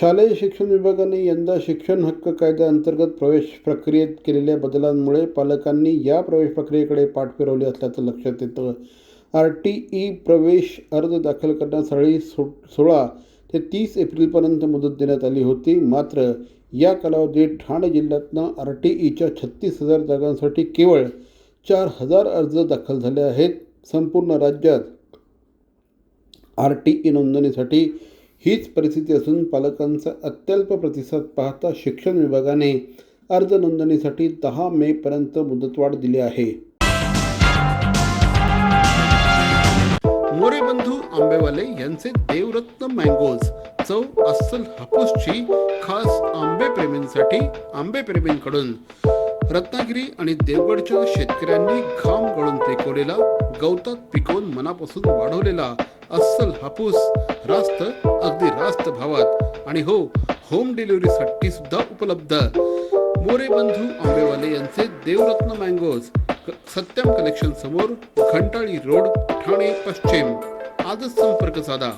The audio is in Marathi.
शालेय शिक्षण विभागाने यंदा शिक्षण हक्क कायद्याअंतर्गत प्रवेश प्रक्रियेत केलेल्या बदलांमुळे पालकांनी या प्रवेश प्रक्रियेकडे पाठ फिरवली असल्याचं लक्षात येतं. आर टी ई प्रवेश अर्ज दाखल करण्यासाठी सो सोळा ते तीस एप्रिलपर्यंत मुदत देण्यात आली होती. मात्र या कालावधीत ठाणे जिल्ह्यातनं आर टी ईच्या छत्तीस हजार जागांसाठी केवळ चार हजार अर्ज दाखल झाले आहेत. संपूर्ण राज्यात आर टी ई नोंदणीसाठी हीच परिस्थिती असून पालकांचा अत्यल्प प्रतिसाद पाहता शिक्षण विभागाने अर्ज नोंदणीसाठी दहा मेपर्यंत मुदतवाढ दिली आहे. मोरे बंधू आंबेवाले यांचे देवरत्न मँगोज चव अस्सल हापूसची खास आंबे प्रेमींसाठी आंबे प्रेमींकडून. रत्नागिरी आणि देवगडच्या शेतकऱ्यांनी घाम गळून पिकवलेला गवतात पिकवून मनापासून वाढवलेला अस्सल हापूस रास्त अगदी रास्त भावात. आणि हो होम डिलिव्हरीसाठी सुद्धा उपलब्ध. मोरे बंधू आंबेवाले यांचे देवरत्न मँगोज सत्यम कलेक्शन समोर खंटाळी रोड ठाणे पश्चिम. आजच संपर्क साधा.